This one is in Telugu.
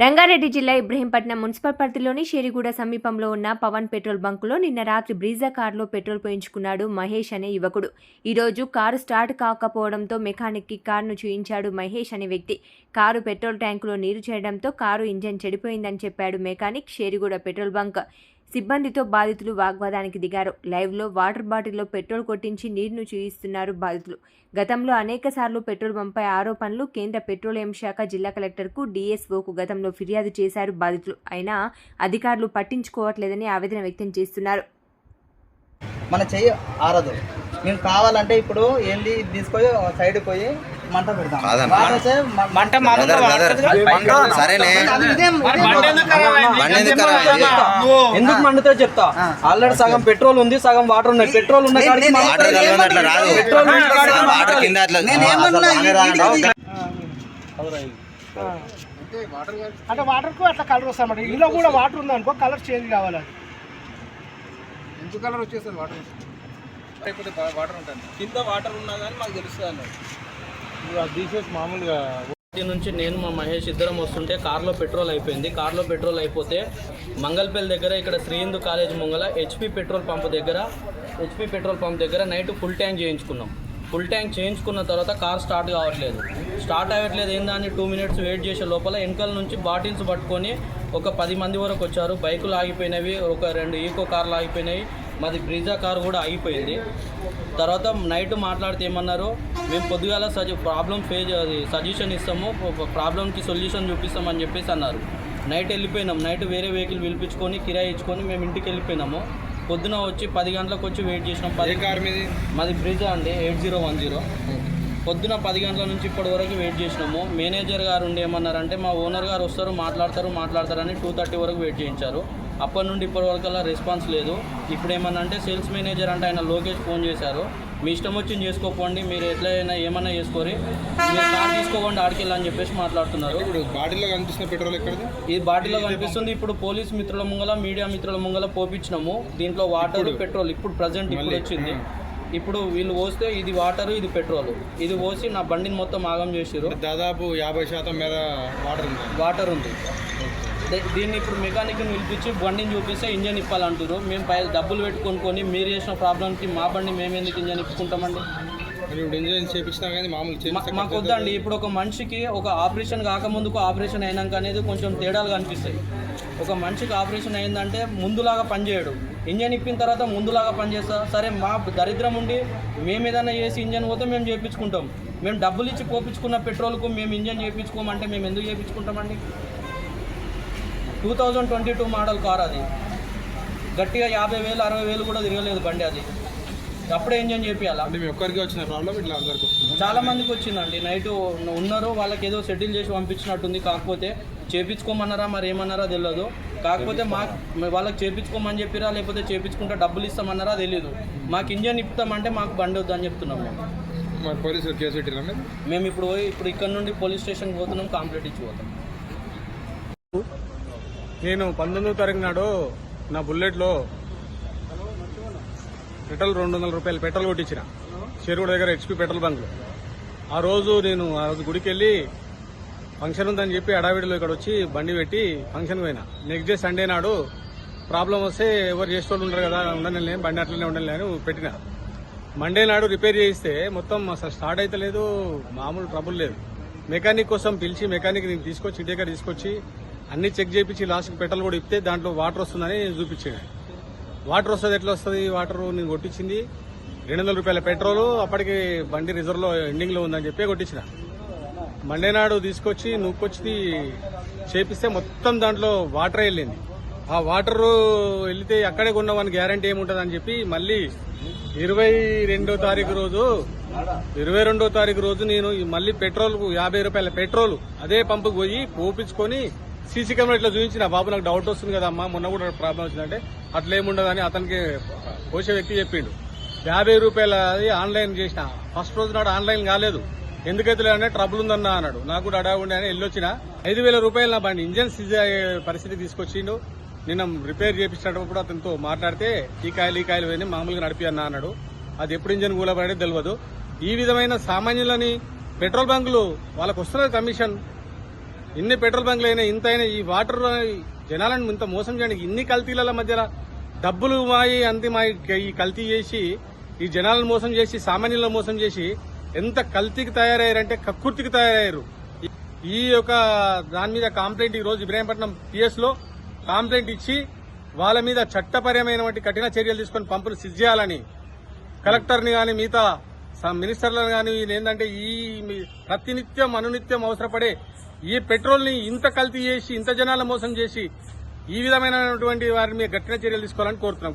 రంగారెడ్డి జిల్లా ఇబ్రహీంపట్నం మున్సిపల్ పరిధిలోని షేరిగూడ సమీపంలో ఉన్న పవన్ పెట్రోల్ బంకులో నిన్న రాత్రి బ్రీజా కారులో పెట్రోల్ పోయించుకున్నాడు మహేష్ అనే యువకుడు. ఈరోజు కారు స్టార్ట్ కాకపోవడంతో మెకానిక్కి కారును చూయించాడు మహేష్ అనే వ్యక్తి. కారు పెట్రోల్ ట్యాంకులో నీరు చేరడంతో కారు ఇంజన్ చెడిపోయిందని చెప్పాడు మెకానిక్ షేరిగూడ పెట్రోల్ బంక్. సిబ్బందితో బాధితులు వాగ్వాదానికి దిగారు. లైవ్లో వాటర్ బాటిల్లో పెట్రోల్ కొట్టించి నీరును చూయిస్తున్నారు బాధితులు. గతంలో అనేక సార్లు పెట్రోల్ బంపై ఆరోపణలు కేంద్ర పెట్రోలియం శాఖ జిల్లా కలెక్టర్కు డిఎస్ఓకు గతంలో ఫిర్యాదు చేశారు బాధితులు. అయినా అధికారులు పట్టించుకోవట్లేదని ఆవేదన వ్యక్తం చేస్తున్నారు. మన చెయ్యి ఆరదు. మేము కావాలంటే ఇప్పుడు ఏంది తీసుకొని సైడ్ పోయి మంట పెడతాం? సరేనే. ఎందుకు మండుతో చెప్తా. ఆల్రెడీ సగం పెట్రోల్ ఉంది సగం వాటర్ ఉన్నాయి. పెట్రోల్ ఉన్న అంటే వాటర్కు అట్లా కలర్ వస్తుంది అన్నమాట ఇంట్లో కూడా వాటర్ ఉంది అనుకో కలర్ చేంజ్ కావాలి అది. ఎందుకు కలర్ వచ్చేస్తుంది వాటర్? లేకపోతే వాటర్ ఉంటుంది. కింద వాటర్ ఉన్నా కానీ మాకు తెలుస్తుంది అన్నది ఇంటి నుంచి నేను మా మహేష్ ఇద్దరం వస్తుంటే కార్లో పెట్రోల్ అయిపోయింది. కార్లో పెట్రోల్ అయిపోతే మంగళపల్లి దగ్గర ఇక్కడ శ్రీ హిందూ కాలేజ్ ముంగల హెచ్పి పెట్రోల్ పంప్ దగ్గర హెచ్పి పెట్రోల్ పంప్ దగ్గర నైట్ ఫుల్ ట్యాంక్ చేయించుకున్నాం. ఫుల్ ట్యాంక్ చేయించుకున్న తర్వాత కార్ స్టార్ట్ కావట్లేదు. స్టార్ట్ అవ్వట్లేదు ఏందా అని టూ మినిట్స్ వెయిట్ చేసే లోపల వెనకాల నుంచి బాటిల్స్ పట్టుకొని ఒక పది మంది వరకు వచ్చారు. బైకులు ఆగిపోయినవి ఒక రెండు ఈకో కార్లు ఆగిపోయినాయి. మాది బ్రిజా కార్ కూడా ఆగిపోయింది. తర్వాత నైట్ మాట్లాడితే ఏమన్నారు మేము పొద్దుగాల సజ ప్రాబ్లం ఫేజ్ అది సజెషన్ ఇస్తాము ప్రాబ్లంకి సొల్యూషన్ చూపిస్తామని చెప్పేసి అన్నారు. నైట్ వెళ్ళిపోయినాం. నైట్ వేరే వెహికల్ పిలిపించుకొని కిరాయి ఇచ్చుకొని మేము ఇంటికి వెళ్ళిపోయినాము. పొద్దున వచ్చి పది గంటలకు వచ్చి వెయిట్ చేసినాం. పది కార్ మీది? మాది బ్రిజా అండి ఎయిట్ జీరో వన్ జీరో. పొద్దున పది గంటల నుంచి ఇప్పటి వరకు వెయిట్ చేసినాము. మేనేజర్ గారు ఉండి ఏమన్నారంటే మా ఓనర్ గారు వస్తారు మాట్లాడతారు మాట్లాడతారని టూ థర్టీ వరకు వెయిట్ చేయించారు. అప్పటి నుండి ఇప్పటి వరకు అలా రెస్పాన్స్ లేదు. ఇప్పుడు ఏమన్నా అంటే సేల్స్ మేనేజర్ అంటే ఆయన లోకేష్ ఫోన్ చేశారు. మీ ఇష్టం వచ్చింది చేసుకోపోండి మీరు ఎట్లయినా ఏమన్నా చేసుకోరి మీరు కార్ తీసుకోకండి ఆడికెళ్ళి అని చెప్పేసి మాట్లాడుతున్నారు. ఇప్పుడు బాటిల్లో కనిపిస్తున్న పెట్రోల్ ఎక్కడిది ఈ బాటిల్లో కనిపిస్తుంది. ఇప్పుడు పోలీస్ మిత్రుల ముంగల మీడియా మిత్రుల ముంగల పోపించినాము దీంట్లో వాటర్ పెట్రోల్ ఇప్పుడు ప్రజెంట్ ఇప్పుడు వచ్చింది. ఇప్పుడు వీళ్ళు పోస్తే ఇది వాటర్ ఇది పెట్రోల్. ఇది పోసి నా బండిని మొత్తం ఆగం చేసిర్రు. దాదాపు యాభై శాతం మీద వాటర్ ఉంది. వాటర్ ఉంది. దీన్ని ఇప్పుడు మెకానిక్ని పిలిపించి బండిని చూపిస్తే ఇంజన్ ఇప్పాలంటారు మేము పై డబ్బులు పెట్టుకొని మీరు చేసిన ప్రాబ్లంకి మా బండి మేము ఎందుకు ఇంజన్ ఇప్పుకుంటామండి ఇప్పుడు ఇంజనీరింగ్ చేపించినా కానీ మామూలు మాకు వద్దండి. ఇప్పుడు ఒక మనిషికి ఒక ఆపరేషన్ కాకముందుకు ఆపరేషన్ అయినాక అనేది కొంచెం తేడాలు కనిపిస్తాయి. ఒక మనిషికి ఆపరేషన్ అయిందంటే ముందులాగా పనిచేయడు ఇంజన్ ఇప్పిన తర్వాత ముందులాగా పనిచేస్తా సరే మా దరిద్రం ఉండి మేము ఏదైనా చేసి ఇంజన్ పోతే మేము చేయించుకుంటాం మేము డబ్బులు ఇచ్చి పోపించుకున్న పెట్రోల్కు మేము ఇంజన్ చేయించుకోమంటే మేము ఎందుకు చేయించుకుంటామండి two thousand twenty two model car అది. గట్టిగా యాభై వేలు అరవై వేలు కూడా తిరగలేదు బండి అది. అప్పుడే అంటే మీ ఒక్కరికి వచ్చిన ప్రాబ్లం ఇట్లా అందరికి వస్తుంది? చాలా మందికి వచ్చిందండి. నైట్ ఉన్నారు వాళ్ళకి ఏదో సెటిల్ చేసి పంపించినట్టుంది. కాకపోతే చేపించుకోమన్నారా మరి ఏమన్నారా తెలియదు కాకపోతే మా వాళ్ళకి చేపించుకోమని చెప్పిరా లేకపోతే చేపించుకుంటే డబ్బులు ఇస్తామన్నారా తెలియదు మాకు ఇంజన్ ఇప్పుతామంటే మాకు బండి వద్దని చెప్తున్నాం మేము. మరి పోలీసులు కేసు పెట్టిరా మీరు? మేము ఇప్పుడు పోయి ఇప్పుడు ఇక్కడ నుండి పోలీస్ స్టేషన్కి పోతున్నాం కంప్లీట్ ఇచ్చి పోతాం. నేను పంతొమ్మిదో తారీఖు నాడు నా బుల్లెట్లో పెట్రోల్ రెండు వందల రూపాయలు పెట్రోల్ కొట్టించిన. చెరువు దగ్గర హెచ్పి పెట్రోల్ బంక్ ఆ రోజు నేను ఆ రోజు గుడికి వెళ్ళి ఫంక్షన్ ఉందని చెప్పి అడావిడిలో ఇక్కడ వచ్చి బండి పెట్టి ఫంక్షన్ పోయినా. నెక్స్ట్ డే సండే నాడు ప్రాబ్లం వస్తే ఎవరు చేసేవాళ్ళు ఉండరు కదా ఉండని బండి అట్లనే ఉండని అని పెట్టిన. మండే నాడు రిపేర్ చేయిస్తే మొత్తం అసలు స్టార్ట్ అయితే లేదు మామూలు ట్రబుల్ లేదు. మెకానిక్ కోసం పిలిచి మెకానిక్ నేను తీసుకొచ్చి ఇంటి దగ్గర తీసుకొచ్చి అన్ని చెక్ చేయించి లాస్ట్కి పెట్రోల్ కూడా ఇప్పితే దాంట్లో వాటర్ వస్తుందని చూపించాడు వాటర్ వస్తుంది ఎట్లా వస్తుంది? వాటర్ నేను కొట్టించింది. రెండు వందల రూపాయల పెట్రోల్ అప్పటికి బండి రిజర్వ్లో ఎండింగ్లో ఉందని చెప్పి కొట్టించిన. మండే నాడు తీసుకొచ్చి నూకొచ్చి చేపిస్తే మొత్తం దాంట్లో వాటర్ వెళ్ళింది. ఆ వాటర్ వెళ్తే అక్కడే కొన్నామని గ్యారంటీ ఏముంటుంది అని చెప్పి మళ్ళీ ఇరవై రెండో తారీఖు రోజు ఇరవై రెండో తారీఖు రోజు నేను మళ్ళీ పెట్రోల్ యాభై రూపాయల పెట్రోల్ అదే పంపుకు పోయి పోపించుకొని సీసీ కెమెరా ఇట్లా చూపించిన. బాబు నాకు డౌట్ వస్తుంది కదా అమ్మా మొన్న కూడా ప్రాబ్లం వచ్చిందంటే అట్లేముండదని అతనికి పోసే వ్యక్తి చెప్పిండు. యాభై రూపాయల అది ఆన్లైన్ చేసిన. ఫస్ట్ రోజు నాడు ఆన్లైన్ కాలేదు. ఎందుకైతే అంటే ట్రబుల్ ఉందన్నా అన్నాడు. నాకు కూడా అడగండి అని అని వెళ్ళొచ్చిన ఐదు వేల రూపాయలు నా బండి. ఇంజన్ సీజ్ అయ్యే పరిస్థితి తీసుకొచ్చిండు. నిన్న రిపేర్ చేపించినప్పుడు అతనితో మాట్లాడితే ఈ కాయలు ఈ కాయలు పోయి మామూలుగా నడిపి అన్నా అన్నాడు. అది ఎప్పుడు ఇంజన్ కూలబడే తెలియదు ఈ విధమైన సామాన్యులని పెట్రోల్ బంకులు వాళ్ళకు వస్తున్నది కమిషన్. ఇన్ని పెట్రోల్ బంకులు అయినా ఇంత అయినా ఈ వాటర్ జనాలను ఇంత మోసం చేయడానికి ఇన్ని కల్తీల మధ్యలో డబ్బులు మాయి అంతి మాయి ఈ కల్తీ చేసి ఈ జనాలను మోసం చేసి సామాన్యులను మోసం చేసి ఎంత కల్తీకి తయారయ్యారంటే కక్కుర్తికి తయారయ్యారు. ఈ- యొక్క దాని మీద కంప్లైంట్ ఈ రోజు ఇబ్రాహీంపట్నం పిఎస్లో కంప్లైంట్ ఇచ్చి వాళ్ళ మీద చట్టపరమైనటువంటి కఠిన చర్యలు తీసుకొని పంపులు సిజ్ చేయాలని కలెక్టర్ని కానీ మిగతా మినిస్టర్లను కానీ ఏంటంటే ఈ మీ- ప్రతినిత్యం అనునిత్యం అవసరపడే ఈ పెట్రోల్ని ఇంత కల్తీ చేసి ఇంత జనాల మోసం చేసి ఈ విధమైనటువంటి వారిని మీద గట్టిన చర్యలు తీసుకోవాలని కోరుతున్నాం.